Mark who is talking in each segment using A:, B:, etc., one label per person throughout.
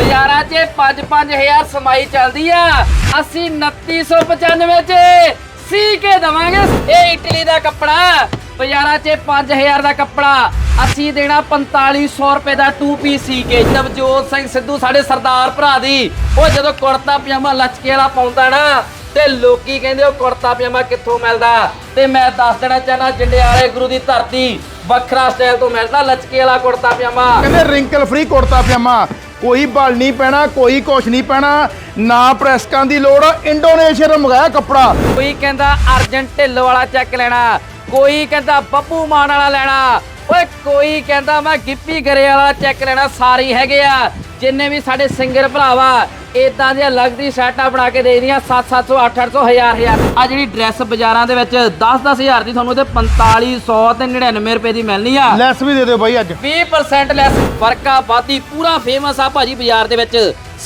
A: ਬਾਜ਼ਾਰਾਂ 'ਚ 5-5000 ਸਮਾਈ ਚੱਲਦੀ ਆ। ਅਸੀਂ 2995 'ਚ ਸੀ ਕੇ ਦਵਾਂਗੇ। ਇਹ ਇਟਲੀ ਦਾ ਕੱਪੜਾ, ਬਾਜ਼ਾਰਾਂ 'ਚ 5000 ਦਾ ਕੱਪੜਾ। ਅਸੀਂ ਦੇਣਾ 4500 ਰੁਪਏ ਦਾ 2 ਪੀਸ ਸੀ ਕੇ ਨਵਜੋਤ ਸਿੰਘ ਸਿੱਧੂ ਸਾਡੇ ਸਰਦਾਰ ਭਰਾ ਦੀ। ਉਹ ਜਦੋਂ ਕੁੜਤਾ ਪਜਾਮਾ ਲਚਕੇ ਵਾਲਾ ਪਾਉਂਦਾ ਨਾ, ਤੇ ਲੋਕੀ ਕਹਿੰਦੇ ਉਹ ਕੁੜਤਾ ਪਜਾਮਾ ਕਿੱਥੋਂ ਮਿਲਦਾ? ਤੇ ਮੈਂ ਦੱਸ ਦੇਣਾ ਚਾਹਨਾ ਜੰਡਿਆਲੇ ਗੁਰੂ ਦੀ ਧਰਤੀ ਵੱਖਰਾ ਸਟਾਈਲ ਤੋਂ ਮਿਲਦਾ ਲਚਕੇ ਵਾਲਾ ਕੁੜਤਾ ਪਜਾਮਾ।
B: ਕਹਿੰਦੇ ਰਿੰਕਲ ਫ੍ਰੀ ਕੁੜਤਾ ਪਜਾਮਾ। ਕੋਈ ਬਲ ਨਹੀਂ ਪੈਣਾ, ਕੋਈ ਕੁਛ ਨਹੀਂ ਪੈਣਾ, ਨਾ ਪ੍ਰੈਸਕਾਂ ਦੀ ਲੋੜ ਇੰਡੋਨੇਸ਼ੀਆ ਤੋਂ ਮੰਗਾਇਆ ਕੱਪੜਾ।
A: ਕੋਈ ਕਹਿੰਦਾ ਅਰਜਨ ਢਿੱਲ ਵਾਲਾ ਚੈੱਕ ਲੈਣਾ, ਕੋਈ ਕਹਿੰਦਾ ਬੱਬੂ ਮਾਨ ਵਾਲਾ ਲੈਣਾ, ਓਏ ਕੋਈ ਕਹਿੰਦਾ ਮੈਂ ਗਿੱਪੀ ਗਰੇ ਵਾਲਾ ਚੈੱਕ ਲੈਣਾ, ਸਾਰੇ ਹੈਗੇ ਆ, ਜਿੰਨੇ ਵੀ ਸਾਡੇ ਸਿੰਗਰ ਭਰਾਵਾ ਇਦਾਂ ਦੀਆਂ ਲੱਗਦੀ ਸੈਟਾਂ ਬਣਾ ਕੇ ਦੇ ਦੀਆਂ 7-700 8-800 1000 1000 ਆ ਜਿਹੜੀ ਡਰੈਸ ਬਾਜ਼ਾਰਾਂ ਦੇ ਵਿੱਚ 10-10 ਹਜ਼ਾਰ ਦੀ ਤੁਹਾਨੂੰ ਤੇ 4500 ਤੇ 99 ਰੁਪਏ ਦੀ ਮਿਲਣੀ ਆ।
B: ਲੈਸ ਵੀ ਦੇ ਦਿਓ ਬਾਈ ਅੱਜ।
A: 20% ਲੈਸ ਫਰਕਾ ਬਾਦੀ ਪੂਰਾ ਫੇਮਸ ਆ ਭਾਜੀ ਬਾਜ਼ਾਰ ਦੇ ਵਿੱਚ।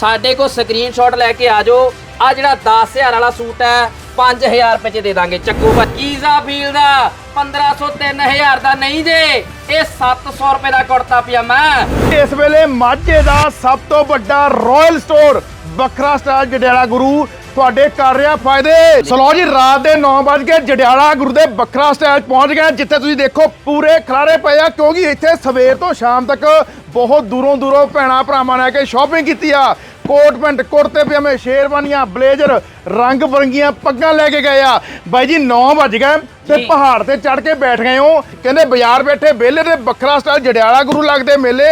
A: ਸਾਡੇ ਕੋਲ ਸਕਰੀਨਸ਼ਾਟ ਲੈ ਕੇ ਆ ਜਾਓ। ਆ ਜਿਹੜਾ 10000 ਵਾਲਾ ਸੂਟ ਹੈ 5000 ਰੁਪਏ ਚ ਦੇ ਦਾਂਗੇ। ਚੱਕੋ ਗੀਜ਼ਾ ਫੀਲ ਦਾ? 1500 3000 ਦਾ ਨਹੀਂ ਜੇ। ਇਹ 700 ਰੁਪਏ ਦਾ ਕੁੜਤਾ ਪਜਾਮਾ ਹੈ।
B: ਇਸ ਵੇਲੇ ਮਾਝੇ ਦਾ ਸਭ ਤੋਂ ਵੱਡਾ ਰਾਇਲ ਸਟੋਰ ਵੱਖਰਾ ਸਟਾਈਲ ਜੜਿਆਲਾ ਗੁਰੂ ਤੁਹਾਡੇ ਕਰ ਰਿਹਾ ਫਾਇਦੇ। ਸਲੋ ਜੀ ਰਾਤ ਦੇ 9 ਵਜੇ ਜੜਿਆਲਾ ਗੁਰੂ ਦੇ ਵੱਖਰਾ ਸਟਾਈਲ ਪਹੁੰਚ ਗਏ। ਜਿੱਥੇ ਤੁਸੀਂ ਦੇਖੋ ਪੂਰੇ ਖਲਾਰੇ ਪਏ ਆ ਕਿਉਂਕਿ ਇੱਥੇ ਸਵੇਰ ਤੋਂ ਸ਼ਾਮ ਤੱਕ ਬਹੁਤ ਦੂਰੋਂ ਦੂਰੋਂ ਭੈਣਾ ਭਰਾਵਾਂ ਨੇ ਆ ਕੇ ਸ਼ਾਪਿੰਗ ਕੀਤੀ ਆ। ਕੋਟ ਪੈਂਟ ਕੁੜਤੇ ਪਜਾਮੇ ਸ਼ੇਰਵਾਨੀਆਂ ਬਲੇਜ਼ਰ ਰੰਗ ਬਰੰਗੀਆਂ ਪੱਗਾਂ ਲੈ ਕੇ ਗਏ ਆ। ਬਾਈ ਜੀ 9 ਵਜ ਗਏ ਤੇ। ਪਹਾੜ ਤੇ ਚੜ ਕੇ ਬੈਠ ਗਏ ਹੋ। ਕਹਿੰਦੇ ਬਾਜ਼ਾਰ ਬੈਠੇ ਵਿਹਲੇ ਤੇ ਵੱਖਰਾ ਸਟਾਈਲ ਜੜਿਆਲਾ ਗੁਰੂ ਲੱਗਦੇ ਮੇਲੇ।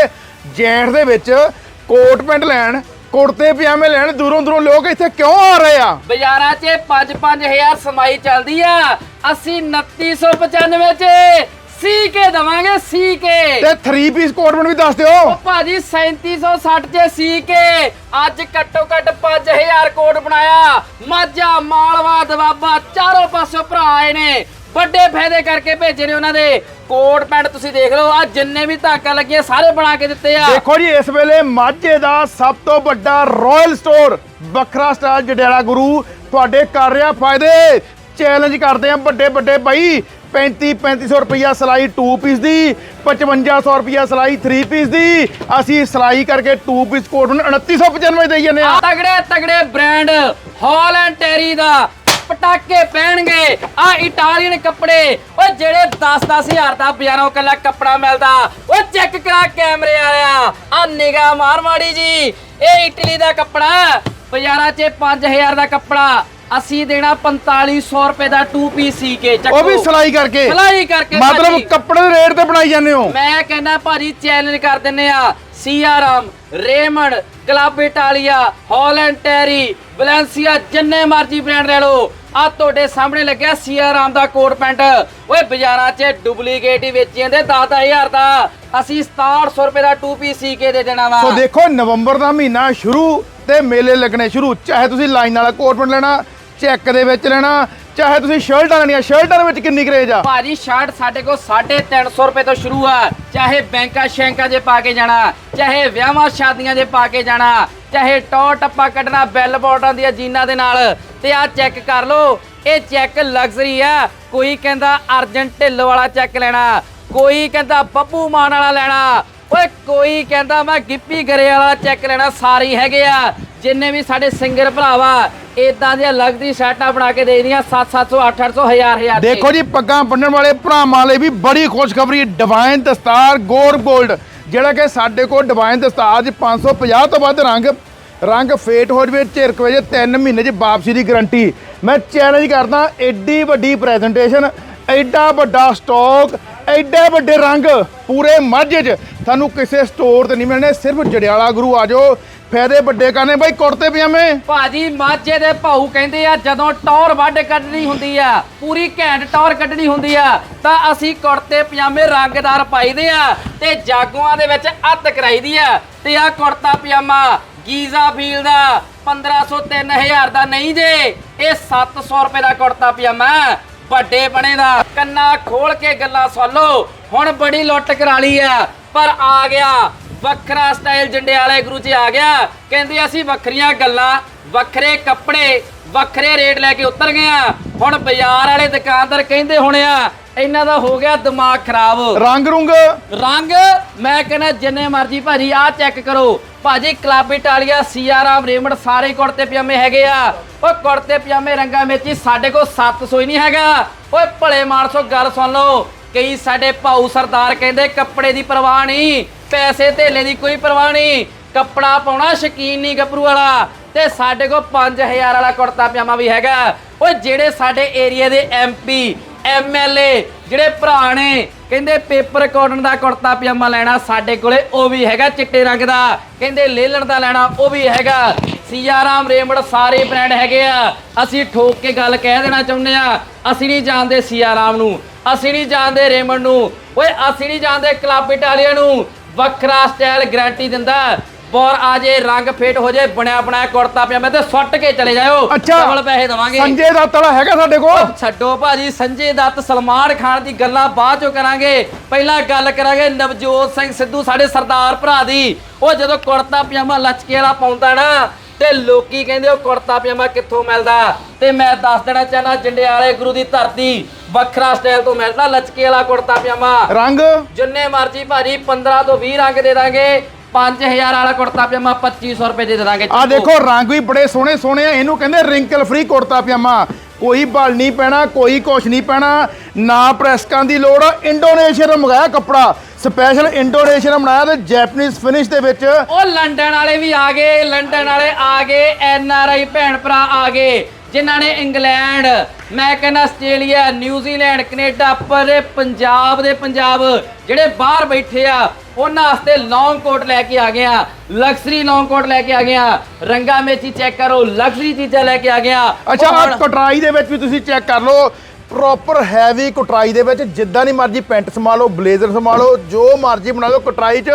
B: ਜੈਂਟ ਦੇ ਵਿੱਚ ਕੋਟ ਪੈਂਟ ਲੈਣ ਕੁੜਤੇ ਪਜਾਮੇ ਲੈਣ ਦੂਰੋਂ ਦੂਰੋਂ ਲੋਕ ਇੱਥੇ ਕਿਉਂ ਆ ਰਹੇ ਆ?
A: ਬਾਜ਼ਾਰਾਂ 'ਚ 5-5000 ਸਮਾਈ ਚੱਲਦੀ ਆ। ਅਸੀਂ 2995 ਚ ਸੀ ਕੇ ਦਵਾਂਗੇ ਸੀ ਕੇ
B: ਤੇ 3 ਪੀਸ ਕੋਟ ਪੈਂਟ ਵੀ ਦੱਸ ਦਿਓ।
A: ਉਹ ਭਾਜੀ 3760 ਚ ਸੀ ਕੇ ਅੱਜ ਘੱਟੋ ਘੱਟ 5000 ਕੋਟ ਬਣਾਇਆ। ਮਾਝਾ ਮਾਲਵਾ ਦਵਾਬਾ ਚਾਰੋਂ ਪਾਸੋਂ ਭਰਾ ਆਏ ਨੇ। ਵੱਡੇ ਫਾਇਦੇ ਕਰਕੇ ਭੇਜੇ ਨੇ ਉਹਨਾਂ ਦੇ। ਕੋਟ ਪੈਂਟ ਤੁਸੀਂ ਦੇਖ ਲਓ ਆ ਜਿੰਨੇ ਵੀ ਧਾਕਾਂ ਲੱਗੀਆਂ ਸਾਰੇ ਬਣਾ ਕੇ ਦਿੱਤੇ ਆ।
B: ਦੇਖੋ ਜੀ ਇਸ ਵੇਲੇ ਮਾਝੇ ਦਾ ਸਭ ਤੋਂ ਵੱਡਾ ਰਾਇਲ ਸਟੋਰ ਵੱਖਰਾ ਸਟਾਈਲ ਜੜਿਆਲਾ ਗੁਰੂ ਤੁਹਾਡੇ ਕਰ ਰਿਹਾ ਫਾਇਦੇ। ਚੈਲੰਜ ਕਰਦੇ ਆ ਵੱਡੇ ਵੱਡੇ ਬਾਈ 35 3500 ਰੁਪਈਆ ਸਿਲਾਈ 2 ਪੀਸ ਦੀ 5500 ਰੁਪਈਆ ਸਿਲਾਈ 3 ਪੀਸ ਦੀ। ਅਸੀਂ ਸਿਲਾਈ ਕਰਕੇ 2 ਪੀਸ ਕੋਟ ਨੂੰ 2995 ਦੇਈ ਜਾਂਦੇ ਆ।
A: ਤਗੜੇ ਤਗੜੇ ਬ੍ਰਾਂਡ ਹਾਲੈਂਡ ਟੈਰੀ ਦਾ ਪਟਾਕੇ ਪਹਿਣਗੇ ਆ ਇਟਾਲੀਅਨ ਕੱਪੜੇ। ਓ ਜਿਹੜੇ 10-10 ਹਜ਼ਾਰ ਦਾ ਬਾਜ਼ਾਰੋਂ ਕੱਲਾ ਕੱਪੜਾ ਮਿਲਦਾ ਓ ਚੈੱਕ ਕਰਾ ਕੈਮਰੇ ਵਾਲਿਆ। ਆ ਨਿਗਾਹ ਮਾਰ ਮਾੜੀ ਜੀ। ਇਹ ਇਟਲੀ ਦਾ ਕੱਪੜਾ, ਬਾਜ਼ਾਰਾਂ 'ਚ 5000 ਦਾ ਕੱਪੜਾ। ਅਸੀਂ ਦੇਣਾ 4500 ਰੁਪਏ ਦਾ 2 ਪੀਸ ਸੀ ਕੇ ਚੱਕੋ।
B: ਉਹ ਵੀ ਸਿਲਾਈ ਕਰਕੇ।
A: ਸਿਲਾਈ ਕਰਕੇ
B: ਮਤਲਬ
A: ਭਾਜੀ।
B: ਕੱਪੜੇ ਦੇ ਰੇਟ ਤੇ ਬਣਾਈ ਜਾਂਦੇ ਹੋ।
A: ਮੈਂ ਕਹਿੰਦਾ ਭਾਜੀ ਚੈਲੰਜ ਕਰ ਦਿੰਨੇ ਆ। Siyaram Raymond club Italia Holland Terry Valencia ਜਿੰਨੇ ਮਰਜ਼ੀ ਬ੍ਰਾਂਡ ਲੈ ਲਓ। ਆ ਤੁਹਾਡੇ ਸਾਹਮਣੇ ਲੱਗਿਆ ਸੀਆਰਾਮ ਦਾ ਕੋਟ ਪੈਂਟ। ਓਏ ਬਾਜ਼ਾਰਾਂ 'ਚ ਡੁਪਲੀਕੇਟ ਹੀ ਵੇਚੀ ਜਾਂਦੇ 10000 ਦਾ। ਅਸੀਂ 6700 ਰੁਪਏ ਦਾ 2 ਪੀਸ ਸੀ ਕੇ ਦੇ ਦੇਣਾ ਵਾ।
B: ਸੋ ਦੇਖੋ ਨਵੰਬਰ ਦਾ ਮਹੀਨਾ ਸ਼ੁਰੂ ਤੇ ਮੇਲੇ ਲੱਗਣੇ ਸ਼ੁਰੂ। ਚਾਹੇ ਤੁਸੀਂ ਲਾਈਨ ਵਾਲਾ ਕੋਟ ਪੈਂਟ ਲੈਣਾ ਚੈੱਕ ਦੇ ਵਿੱਚ ਲੈਣਾ। ਚਾਹੇ ਤੁਸੀਂ ਸ਼ਰਟਾਂ ਲੈਣੀਆਂ, ਸ਼ਰਟਾਂ ਦੇ ਵਿੱਚ ਕਿੰਨੀ ਕਰੇਜ ਆ?
A: ਭਾਜੀ, ਸ਼ਰਟ ਸਾਡੇ ਕੋਲ 350 ਰੁਪਏ ਤੋਂ ਸ਼ੁਰੂ ਆ। ਚਾਹੇ ਬੈਂਕਾਂ ਸ਼ੈਂਕਾਂ ਦੇ ਪਾ ਕੇ ਜਾਣਾ, ਚਾਹੇ ਵਿਆਹਾਂ ਸ਼ਾਦੀਆਂ ਦੇ ਪਾ ਕੇ ਜਾਣਾ, ਚਾਹੇ ਟੌਰ ਟੱਪਾ ਕੱਢਣਾ ਬੈਲ ਬੋਟਾਂ ਦੀਆਂ ਜੀਨਾਂ ਦੇ ਨਾਲ। ਤੇ ਆ ਚੈੱਕ ਕਰ ਲਓ, ਇਹ ਚੈੱਕ ਲਗਜ਼ਰੀ ਆ। ਕੋਈ ਕਹਿੰਦਾ ਅਰਜਨ ਢਿੱਲ ਵਾਲਾ ਚੈੱਕ ਲੈਣਾ, ਕੋਈ ਕਹਿੰਦਾ ਬੱਬੂ ਮਾਨ ਵਾਲਾ ਲੈਣਾ, ਓਏ ਕੋਈ ਕਹਿੰਦਾ ਮੈਂ ਗਿੱਪੀ ਗਰੇ ਵਾਲਾ ਚੈੱਕ ਲੈਣਾ, ਸਾਰੇ ਹੈਗੇ ਆ। ਜਿੰਨੇ ਵੀ ਸਾਡੇ ਸਿੰਗਰ ਭਰਾਵਾ ਇਦਾਂ ਦੀਆਂ ਲੱਗਦੀ ਸ਼ਰਟਾਂ ਬਣਾ ਕੇ ਦੇ ਦੀਆਂ 7-700 8-800 1000 1000
B: ਦੇਖੋ ਜੀ, ਪੱਗਾਂ ਬੰਨਣ ਵਾਲੇ ਭਰਾਵਾਂ ਲਈ ਵੀ ਬੜੀ ਖੁਸ਼ਖਬਰੀ ਡਿਵਾਈਨ ਦਸਤਾਰ ਗੋਰ 골ਡ ਜਿਹੜਾ ਕਿ ਸਾਡੇ ਕੋਲ ਡਿਵਾਈਨ ਦਸਤਾਰ 'ਚ 550 ਤੋਂ ਵੱਧ ਰੰਗ ਰੰਗ ਫੇਟ ਹੋ ਜਵੇ, ਝਿਰਕ ਵਜੇ 3 ਮਹੀਨੇ 'ਚ ਵਾਪਸੀ ਦੀ ਗਾਰੰਟੀ ਮੈਂ ਚੈਲੰਜ ਕਰਦਾ, ਐਡੀ ਵੱਡੀ ਪ੍ਰੈਜੈਂਟੇਸ਼ਨ ਐਡਾ ਵੱਡਾ ਸਟਾਕ ਐਡੇ ਵੱਡੇ ਰੰਗ ਪੂਰੇ ਮਾਝੇ 'ਚ। ਤੁਹਾਨੂੰ ਕਿਸੇ ਸਟੋਰ ਤੇ ਨਹੀਂ ਮਿਲਣੇ, ਸਿਰਫ ਜੜਿਆਲਾ ਗੁਰੂ ਆ ਜਾਓ। ਫਾਇਦੇ ਵੱਡੇ ਕਰਨੇ। ਬਾਈ, ਕੁੜਤੇ ਪਜਾਮੇ
A: ਭਾਜੀ, ਮਾਝੇ ਦੇ ਭਾਊ ਕਹਿੰਦੇ ਆ, ਜਦੋਂ ਟੌਰ ਵੱਢ ਕੱਢਣੀ ਹੁੰਦੀ ਆ, ਪੂਰੀ ਘੈਂਟ ਟੌਰ ਕੱਢਣੀ ਹੁੰਦੀ ਆ, ਤਾਂ ਅਸੀਂ ਕੁੜਤੇ, ਪਜਾਮੇ ਰੰਗਦਾਰ ਪਾਈਦੇ ਆ ਤੇ ਜਾਗੂਆਂ ਦੇ ਵਿੱਚ ਅੱਤ ਕਰਾਈਦੀ ਆ। ਤੇ ਆ ਕੁੜਤਾ, ਪਜਾਮਾ ਗੀਜ਼ਾ ਫੀਲ ਦਾ 1500 3000 ਦਾ ਨਹੀਂ ਜੇ, ਇਹ 700 ਰੁਪਏ ਦਾ ਕੁੜਤਾ, ਪਜਾਮਾ। ਵੱਡੇ ਬਣੇ ਦਾ ਕੰਨਾ ਖੋਲ ਕੇ ਗੱਲਾਂ ਸੁਣ ਲਓ। ਹੁਣ ਬੜੀ ਲੁੱਟ ਕਰਾ ਲਈ ਆ ਪਰ ਆ ਗਿਆ। ਵੱਖਰਾ ਸਟਾਈਲ ਜੰਡਿਆਲੇ ਗੁਰੂ ਜੀ ਆ ਗਿਆ। ਕਹਿੰਦੇ ਅਸੀਂ ਵੱਖਰੀਆਂ ਗੱਲਾਂ ਵੱਖਰੇ ਕੱਪੜੇ ਵੱਖਰੇ ਰੇਟ ਲੈ ਕੇ ਉਤਰ ਗਏ ਆ। ਹੁਣ ਬਾਜ਼ਾਰ ਵਾਲੇ ਦੁਕਾਨਦਾਰ ਕਹਿੰਦੇ ਹੋਣੇ ਆ ਇਹਨਾਂ ਦਾ ਹੋ ਗਿਆ ਦਿਮਾਗ ਖਰਾਬ।
B: ਰੰਗ ਰੁੰਗ।
A: ਰੰਗ? ਮੈਂ ਕਹਿੰਦਾ ਜਿੰਨੇ ਮਰਜ਼ੀ ਭਾਜੀ ਆਹ ਚੈੱਕ ਕਰੋ। ਭਾਜੀ ਕਲੱਬ ਇਟਾਲੀਆ ਸੀਆਰਾਮ ਰੇਮੰਡ ਸਾਰੇ ਕੁੜਤੇ ਪਜਾਮੇ ਹੈਗੇ ਆ। ਓਏ ਕੁੜਤੇ ਪਜਾਮੇ ਰੰਗਾਂ ਵਿੱਚ ਹੀ ਸਾਡੇ ਕੋਲ 700 ਹੀ ਨਹੀਂ ਹੈਗਾ। ਓਏ ਭਲੇ ਮਾਨਸੋ, ਗੱਲ ਸੁਣ ਲਓ। ਕਈ ਸਾਡੇ ਭਾਊ ਸਰਦਾਰ ਕਹਿੰਦੇ ਕੱਪੜੇ ਦੀ ਪਰਵਾਹ ਨਹੀਂ, ਪੈਸੇ ਧੇਲੇ ਦੀ ਕੋਈ ਪਰਵਾਹ ਨਹੀਂ, ਕੱਪੜਾ ਪਾਉਣਾ ਸ਼ਕੀਨ ਨਹੀਂ ਗੱਭਰੂ ਵਾਲਾ। ਤੇ ਸਾਡੇ ਕੋਲ 5000 ਵਾਲਾ ਕੁੜਤਾ ਪਜਾਮਾ ਵੀ ਹੈਗਾ। ਓਏ ਜਿਹੜੇ ਸਾਡੇ ਏਰੀਆ ਦੇ ਐਮਪੀ ਐਮਐਲਏ ਜਿਹੜੇ ਭਰਾ ਨੇ, ਕਹਿੰਦੇ ਪੇਪਰ ਕਾਟਨ ਦਾ ਕੁੜਤਾ ਪਜਾਮਾ ਲੈਣਾ ਸਾਡੇ ਕੋਲੇ, ਉਹ ਵੀ ਹੈਗਾ ਚਿੱਟੇ ਰੰਗ ਦਾ। ਕਹਿੰਦੇ ਲੇਲਣ ਦਾ ਲੈਣਾ, ਉਹ ਵੀ ਹੈਗਾ। ਸੀਆਰਾਮ ਰੇਮੰਡ ਸਾਰੇ ਬ੍ਰਾਂਡ ਹੈਗੇ ਆ। ਅਸੀਂ ਠੋਕ ਕੇ ਗੱਲ ਕਹਿ ਦੇਣਾ ਚਾਹੁੰਦੇ ਆ, ਅਸੀਂ ਨਹੀਂ ਜਾਣਦੇ ਸੀਆਰਾਮ ਨੂੰ। ਅਸੀਂ ਨਹੀਂ ਜਾਣਦੇ ਰੇਮੰਡ ਨੂੰ। ਓਏ, ਅਸੀਂ ਨਹੀਂ ਜਾਣਦੇ ਕਲੱਬ ਇਟਾਲੀਆ ਨੂੰ। ਵੱਖਰਾ ਸਟਾਈਲ ਗਾਰੰਟੀ ਦਿੰਦਾ। ਬੋਰ ਆ ਜੇ ਰੰਗ ਫੇਟ ਹੋ ਜੇ ਬਣਿਆ ਬਣਾਇਆ ਕੁੜਤਾ ਪਜਾਮਾ ਤੇ ਸੁੱਟ ਕੇ ਚਲੇ ਜਾਓ
B: ਅੱਛਾ।
A: ਡਬਲ ਪੈਸੇ ਦਵਾਂਗੇ।
B: ਸੰਜੇ ਦੱਤ ਵਾਲਾ ਹੈਗਾ ਸਾਡੇ ਕੋਲ।
A: ਛੱਡੋ ਭਾਜੀ ਸੰਜੇ ਦੱਤ ਸਲਮਾਨ ਖਾਨ ਦੀ ਗੱਲਾਂ ਬਾਅਦ ਚੋਂ ਕਰਾਂਗੇ। ਪਹਿਲਾਂ ਗੱਲ ਕਰਾਂਗੇ ਨਵਜੋਤ ਸਿੰਘ ਸਿੱਧੂ ਸਾਡੇ ਸਰਦਾਰ ਭਰਾ ਦੀ। ਉਹ ਜਦੋਂ ਕੁੜਤਾ ਪਜਾਮਾ ਲਚਕੇ ਵਾਲਾ ਪਾਉਂਦਾ ਨਾ ਤੇ ਲੋਕੀ ਕਹਿੰਦੇ ਉਹ ਕੁੜਤਾ ਪਜਾਮਾ ਕਿੱਥੋਂ ਮਿਲਦਾ? ਤੇ ਮੈਂ ਦੱਸ ਦੇਣਾ ਚਾਹਨਾ ਜੰਡਿਆਲੇ ਗੁਰੂ ਦੀ ਧਰਤੀ ਵੱਖਰਾ ਸਟਾਈਲ ਤੋਂ ਮਿਲਦਾ ਲਚਕੇ ਵਾਲਾ ਕੁੜਤਾ ਪਜਾਮਾ।
B: ਰੰਗ?
A: ਜਿੰਨੇ ਮਰਜ਼ੀ ਭਾਜੀ 15 ਤੋਂ 20 ਰੰਗ ਦੇ ਦਾਂਗੇ। 5000 ਵਾਲਾ ਕੁੜਤਾ ਪਜਾਮਾ 2500 ਰੁਪਏ ਦੇ ਦੇ ਦਾਂਗੇ
B: ਆ ਦੇਖੋ ਰੰਗ ਵੀ ਬੜੇ ਸੋਹਣੇ ਸੋਹਣੇ ਆ। ਇਹਨੂੰ ਕਹਿੰਦੇ ਰਿੰਕਲ ਫ੍ਰੀ ਕੁੜਤਾ ਪਜਾਮਾ। ਕੋਈ ਬਲ ਨਹੀਂ ਪੈਣਾ ਕੋਈ ਕੁਛ ਨਹੀਂ ਪੈਣਾ। ਨਾ ਪ੍ਰੈਸਕਾਂ ਦੀ ਲੋੜ। ਇੰਡੋਨੇਸ਼ੀਆ ਤੋਂ ਮੰਗਾਇਆ ਕੱਪੜਾ। ਸਪੈਸ਼ਲ ਇੰਡੋਨੇਸ਼ੀਆ ਬਣਾਇਆ ਤੇ ਜੈਪਨੀਜ਼ ਫਿਨਿਸ਼ ਦੇ ਵਿੱਚ।
A: ਉਹ ਲੰਡਨ ਵਾਲੇ ਵੀ ਆ ਗਏ ਲੰਡਨ ਵਾਲੇ ਆ ਗਏ ਐਨ ਆਰ ਆਈ ਭੈਣ ਭਰਾ ਆ ਗਏ ਜਿਨ੍ਹਾਂ ਨੇ ਇੰਗਲੈਂਡ ਮੈਂ ਕਹਿੰਦਾ ਆਸਟ੍ਰੇਲੀਆ ਨਿਊਜ਼ੀਲੈਂਡ ਕੈਨੇਡਾ ਪਰ ਪੰਜਾਬ ਦੇ ਪੰਜਾਬ ਜਿਹੜੇ ਬਾਹਰ ਬੈਠੇ ਆ ਉਹਨਾਂ ਵਾਸਤੇ ਲੌਂਗ ਕੋਟ ਲੈ ਕੇ ਆ ਗਿਆ ਲਗਜ਼ਰੀ ਲੌਂਗ ਕੋਟ ਲੈ ਕੇ ਆ ਗਿਆ ਰੰਗਾ ਮੇਚੀ ਚੈੱਕ ਕਰੋ ਲਗਜ਼ਰੀ ਚੀਜ਼ਾਂ ਲੈ ਕੇ ਆ ਗਿਆ
B: ਅੱਛਾ
A: ਉਹ
B: ਆਹ
A: ਹੁਣ-
B: ਕਟਰਾਈ ਦੇ ਵਿੱਚ ਵੀ ਤੁਸੀਂ ਚੈੱਕ ਕਰ ਲਓ। ਪ੍ਰੋਪਰ ਹੈਵੀ ਕਟਰਾਈ ਦੇ ਵਿੱਚ ਜਿੱਦਾਂ ਦੀ ਮਰਜ਼ੀ ਪੈਂਟ ਸਮਾ ਲਓ ਬਲੇਜ਼ਰ ਸਮਾ ਲਓ ਜੋ ਮਰਜ਼ੀ ਬਣਾ ਲਓ ਕਟਰਾਈ 'ਚ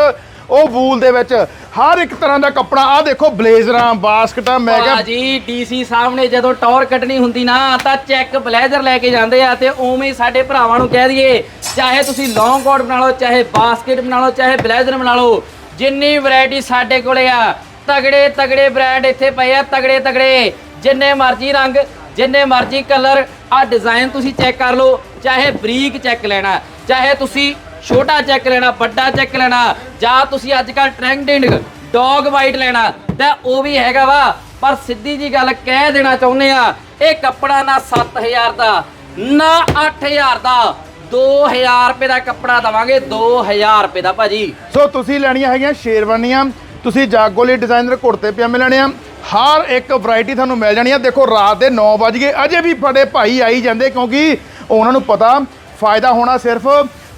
B: ਉਹ ਵੂਲ ਦੇ ਵਿੱਚ ਹਰ ਇੱਕ ਤਰ੍ਹਾਂ ਦਾ ਕੱਪੜਾ। ਆ ਦੇਖੋ, ਬਲੇਜ਼ਰਾਂ, ਬਾਸਕਟਾਂ, ਮੈਂ ਕਿਹਾ
A: ਭਾਜੀ, ਡੀਸੀ ਸਾਹਮਣੇ ਜਦੋਂ ਟੌਰ ਕੱਢਣੀ ਹੁੰਦੀ ਨਾ, ਤਾਂ ਚੈੱਕ ਬਲੇਜ਼ਰ ਲੈ ਕੇ ਜਾਂਦੇ ਆ ਤੇ ਉਵੇਂ ਹੀ ਸਾਡੇ ਭਰਾਵਾਂ ਨੂੰ ਕਹਿ ਦਈਏ, ਚਾਹੇ ਤੁਸੀਂ ਲੌਂਗ ਕੋਟ ਬਣਾ ਲਓ, ਚਾਹੇ ਬਾਸਕਟ ਬਣਾ ਲਓ, ਚਾਹੇ ਬਲੇਜ਼ਰ ਬਣਾ ਲਓ, ਜਿੰਨੀ ਵੈਰਾਈਟੀ ਸਾਡੇ ਕੋਲੇ ਆ ਤਗੜੇ ਤਗੜੇ ਬ੍ਰਾਂਡ ਇੱਥੇ ਪਏ ਆ ਤਗੜੇ ਤਗੜੇ ਜਿੰਨੇ ਮਰਜ਼ੀ ਰੰਗ, ਜਿੰਨੇ ਮਰਜ਼ੀ ਕਲਰ ਆ ਡਿਜ਼ਾਈਨ ਤੁਸੀਂ ਚੈੱਕ ਕਰ ਲਓ, ਚਾਹੇ ਬਰੀਕ ਚੈੱਕ ਲੈਣਾ, ਚਾਹੇ ਤੁਸੀਂ ਛੋਟਾ ਚੈੱਕ ਲੈਣਾ, ਵੱਡਾ ਚੈੱਕ ਲੈਣਾ, ਜਾਂ ਤੁਸੀਂ ਅੱਜ ਕੱਲ ਟ੍ਰੈਂਡਿੰਗ ਡੌਗ ਵਾਈਟ ਲੈਣਾ, ਤਾਂ ਉਹ ਵੀ ਹੈਗਾ ਵਾ। ਪਰ ਸਿੱਧੀ ਜੀ ਗੱਲ ਕਹਿ ਦੇਣਾ ਚਾਹੁੰਦੇ ਆ, ਇਹ ਕੱਪੜਾ ਨਾ 7000 ਦਾ, ਨਾ 8000 ਦਾ 2000 ਰੁਪਏ ਦਾ ਕੱਪੜਾ ਦਵਾਂਗੇ 2000 ਰੁਪਏ ਦਾ ਭਾਜੀ।
B: ਸੋ ਤੁਸੀਂ ਲੈਣੀਆਂ ਹੈਗੀਆਂ ਸ਼ੇਰਵਾਨੀਆਂ, ਤੁਸੀਂ ਜਾਗੋ ਲਈ ਡਿਜ਼ਾਈਨਰ ਕੁੜਤੇ ਪਜਾਮੇ ਲੈਣੇ ਆ, ਹਰ ਇੱਕ ਵੈਰਾਈਟੀ ਤੁਹਾਨੂੰ ਮਿਲ ਜਾਣੀ ਆ। ਦੇਖੋ, ਰਾਤ ਦੇ 9 ਵਜ ਗਏ, ਅਜੇ ਵੀ ਬੜੇ ਭਾਈ ਆਈ ਜਾਂਦੇ, ਕਿਉਂਕਿ ਉਹਨਾਂ ਨੂੰ ਪਤਾ, ਫਾਇਦਾ ਹੋਣਾ ਸਿਰਫ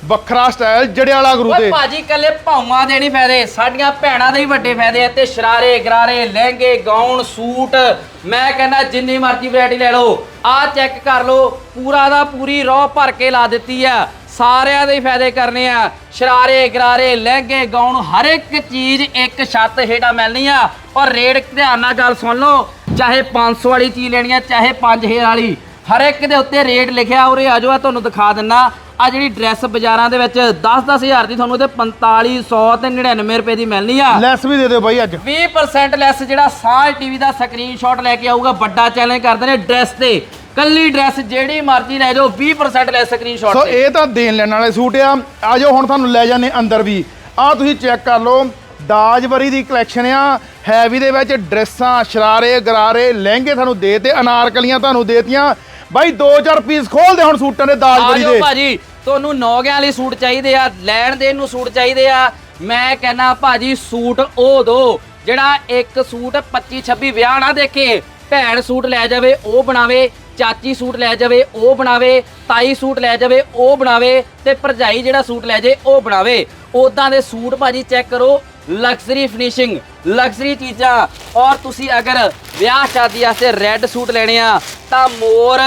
B: ਵੱਖਰਾ ਸਟਾਈਲ ਜੜਿਆਲਾ ਗੁਰੂ
A: ਓਏ ਭਾਜੀ ਕੱਲੇ ਭਾਵਾਂ ਦੇ ਨਹੀਂ ਫਾਇਦੇ। ਸਾਡੀਆਂ ਭੈਣਾਂ ਦੇ ਹੀ ਵੱਡੇ ਫਾਇਦੇ ਆ। ਤੇ ਸ਼ਰਾਰੇ ਗਰਾਰੇ ਲਹਿੰਗੇ ਗਾਊਨ ਸੂਟ। ਮੈਂ ਕਹਿੰਦਾ ਜਿੰਨੀ ਮਰਜ਼ੀ ਵੈਰਾਈਟੀ ਲੈ ਲਓ। ਆਹ ਚੈੱਕ ਕਰ ਲਓ। ਪੂਰਾ ਦਾ ਪੂਰੀ ਰੋ ਭਰ ਕੇ ਲਾ ਦਿੱਤੀ ਆ। ਸਾਰਿਆਂ ਦੇ ਹੀ ਫਾਇਦੇ ਕਰਨੇ ਆ। ਸ਼ਰਾਰੇ ਗਰਾਰੇ ਲਹਿੰਗੇ ਗਾਊਨ ਹਰ ਇੱਕ ਚੀਜ਼ ਇੱਕ ਛੱਤ ਹੇਠਾਂ ਮਿਲਣੀ ਆ। ਔਰ ਰੇਟ ਧਿਆਨ ਨਾਲ ਗੱਲ ਸੁਣ ਲਓ। ਚਾਹੇ 500 ਵਾਲੀ ਚੀਜ਼ ਲੈਣੀ ਆ ਚਾਹੇ 5000 ਵਾਲੀ। ਹਰ ਇੱਕ ਦੇ ਉੱਤੇ ਰੇਟ ਲਿਖਿਆ ਉਰੇ। ਆ ਜਾਓ ਆ ਤੁਹਾਨੂੰ ਦਿਖਾ ਦਿੰਨਾ। ਆ ਜਿਹੜੀ ਡਰੈਸ ਬਾਜ਼ਾਰਾਂ ਦੇ ਵਿੱਚ 10-10000 ਦੀ ਤੁਹਾਨੂੰ ਤੇ 4500 ਤੇ 99 ਰੁਪਏ ਦੀ ਮਿਲਣੀ ਆ।
B: ਲੈਸ ਵੀ ਦੇ ਦਿਓ ਬਾਈ ਅੱਜ।
A: 20% ਲੈਸ ਜਿਹੜਾ ਸਾਲ ਟੀਵੀ ਦਾ ਸਕਰੀਨਸ਼ਾਟ ਲੈ ਕੇ ਆਊਗਾ ਵੱਡਾ ਚੈਲੰਜ ਕਰਦੇ ਨੇ ਡਰੈਸ ਤੇ। ਕੱਲੀ ਡਰੈਸ ਜਿਹੜੀ ਮਰਜ਼ੀ ਲੈ ਜਾਓ 20% ਲੈਸ ਸਕਰੀਨਸ਼ਾਟ
B: ਸੋ ਇਹ ਤਾਂ ਦੇਣ ਲੈਣ ਵਾਲੇ ਸੂਟ ਆ। ਆਜੋ ਹੁਣ ਤੁਹਾਨੂੰ ਲੈ ਜਾਂਦੇ ਅੰਦਰ ਵੀ। ਆ ਤੁਸੀਂ ਚੈੱਕ ਕਰ ਲਓ ਦਾਜਵਰੀ ਦੀ ਕਲੈਕਸ਼ਨ ਆ। ਹੈਵੀ ਦੇ ਵਿੱਚ ਡਰੈਸਾਂ ਸ਼ਰਾਰੇ ਗਰਾਰੇ ਲਹਿੰਗੇ ਤੁਹਾਨੂੰ ਦੇ ਤੇ ਅਨਾਰਕਲੀਆਂ ਤੁਹਾਨੂੰ ਦੇਤੀਆਂ। ਬਾਈ 2000 ਪੀਸ ਖੋਲਦੇ ਹੁਣ ਸੂਟਾਂ ਦੇ ਦਾਜਵਰੀ
A: ਆਜੋ
B: ਦੇ।
A: ਭਾਜੀ ਤੁਹਾਨੂੰ ਨੌਗਿਆਂ ਵਾਲੇ ਸੂਟ ਚਾਹੀਦੇ ਆ, ਲੈਣ ਦੇਣ ਨੂੰ ਸੂਟ ਚਾਹੀਦੇ ਆ। ਮੈਂ ਕਹਿੰਦਾ, ਭਾਜੀ, ਸੂਟ ਉਹ ਦੋ, ਜਿਹੜਾ ਇੱਕ ਸੂਟ 25 26 ਵਿਆਹ ਨਾ ਦੇਖੇ, ਭੈਣ ਸੂਟ ਲੈ ਜਾਵੇ, ਉਹ ਬਣਾਵੇ, ਚਾਚੀ ਸੂਟ ਲੈ ਜਾਵੇ, ਉਹ ਬਣਾਵੇ, ਤਾਈ ਸੂਟ ਲੈ ਜਾਵੇ, ਉਹ ਬਣਾਵੇ ਤੇ ਭਰਜਾਈ ਜਿਹੜਾ ਸੂਟ ਲੈ ਜੇ, ਉਹ ਬਣਾਵੇ। ਉਦਾਂ ਦੇ ਸੂਟ ਭਾਜੀ ਚੈੱਕ ਕਰੋ ਲਗਜ਼ਰੀ ਫਿਨਿਸ਼ਿੰਗ ਲਗਜ਼ਰੀ ਚੀਜ਼ਾਂ। ਔਰ ਤੁਸੀਂ ਅਗਰ ਵਿਆਹ ਸ਼ਾਦੀ ਵਾਸਤੇ ਰੈੱਡ ਸੂਟ ਲੈਣੇ ਆ, ਤਾਂ ਮੋਰ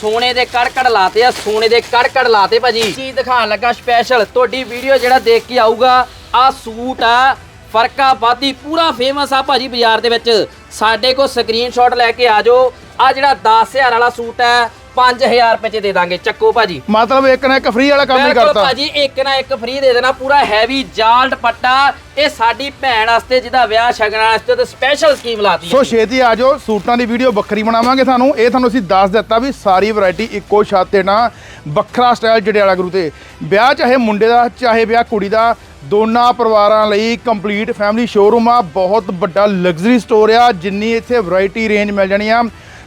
A: ਸੋਨੇ ਦੇ ਕੜਕੜ ਲਾਤੇ ਆ, ਸੋਨੇ ਦੇ ਕੜਕੜ ਲਾਤੇ ਭਾਜੀ। ਚੀਜ਼ ਦਿਖਾਉਣ ਲੱਗਾ ਸਪੈਸ਼ਲ ਤੁਹਾਡੀ ਵੀਡੀਓ ਜਿਹੜਾ ਦੇਖ ਕੇ ਆਊਗਾ ਆ ਸੂਟ ਆ, ਫਰਕਾ ਬਾਦੀ ਪੂਰਾ ਫੇਮਸ ਆ ਭਾਜੀ ਬਾਜ਼ਾਰ ਦੇ ਵਿੱਚ। ਸਾਡੇ ਕੋਲ ਸਕਰੀਨਸ਼ਾਟ ਲੈ ਕੇ ਆ ਜਾਓ। ਆ ਜਿਹੜਾ 10000 ਵਾਲਾ ਸੂਟ ਹੈ 5000 ਰੁਪਏ ਚ ਦੇ ਦਾਂਗੇ ਚੱਕੋ ਭਾਜੀ।
B: ਮਤਲਬ ਇੱਕ ਨਾ ਇੱਕ ਫ੍ਰੀ ਵਾਲਾ ਕੰਮ ਹੀ
A: ਬਿਲਕੁਲ
B: ਕਰਤਾ।
A: ਭਾਜੀ ਇੱਕ ਨਾ ਇੱਕ ਫ੍ਰੀ ਦੇ ਦੇਣਾ ਪੂਰਾ ਹੈਵੀ ਜਾਲ ਦੁਪੱਟਾ ਇਹ ਸਾਡੀ ਭੈਣ ਵਾਸਤੇ ਜਿਹਦਾ ਵਿਆਹ ਸ਼ਗਨਾਂ ਵਾਸਤੇ ਤੇ ਸਪੈਸ਼ਲ ਸਕੀਮ ਲਾਤੀ
B: ਸੋ ਛੇਤੀ ਆ ਜਾਓ ਸੂਟਾਂ ਦੀ ਵੀਡੀਓ ਵੱਖਰੀ ਬਣਾਵਾਂਗੇ ਤੁਹਾਨੂੰ। ਇਹ ਤੁਹਾਨੂੰ ਅਸੀਂ ਦੱਸ ਦਿੱਤਾ ਵੀ ਸਾਰੀ ਵੈਰਾਈਟੀ ਇੱਕੋ ਛੱਤ ਤੇ ਨਾ ਵੱਖਰਾ ਸਟਾਈਲ ਜੜਿਆਲਾ ਗੁਰੂ ਤੇ। ਵਿਆਹ ਚਾਹੇ ਮੁੰਡੇ ਦਾ ਚਾਹੇ ਵਿਆਹ ਕੁੜੀ ਦਾ ਦੋਨਾਂ ਪਰਿਵਾਰਾਂ ਲਈ ਕੰਪਲੀਟ ਫੈਮਿਲੀ ਸ਼ੋਰੂਮ ਆ। ਬਹੁਤ ਵੱਡਾ ਲਗਜ਼ਰੀ ਸਟੋਰ ਆ ਜਿੰਨੀ ਇੱਥੇ ਵੈਰਾਈਟੀ ਰੇਂਜ ਮਿਲ ਜਾਣੀ ਆ।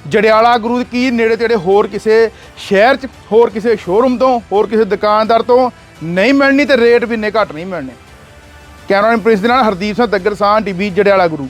B: ਜੜਿਆਲਾ ਗੁਰੂ ਕੀ ਨੇੜੇ ਤੇੜੇ ਹੋਰ ਕਿਸੇ ਸ਼ਹਿਰ 'ਚ, ਹੋਰ ਕਿਸੇ ਸ਼ੋਰੂਮ ਤੋਂ, ਹੋਰ ਕਿਸੇ ਦੁਕਾਨਦਾਰ ਤੋਂ ਨਹੀਂ ਮਿਲਣੀ ਤੇ ਰੇਟ ਵੀ ਇੰਨੇ ਘੱਟ ਨਹੀਂ ਮਿਲਣੇ। ਕੈਮਰਾਮੈਨ ਪ੍ਰਿੰਸ ਦੇ ਨਾਲ ਹਰਦੀਪ ਸਿੰਘ ਦੱਗਰਸਾਨ ਟੀਵੀ ਜੜਿਆਲਾ ਗੁਰੂ।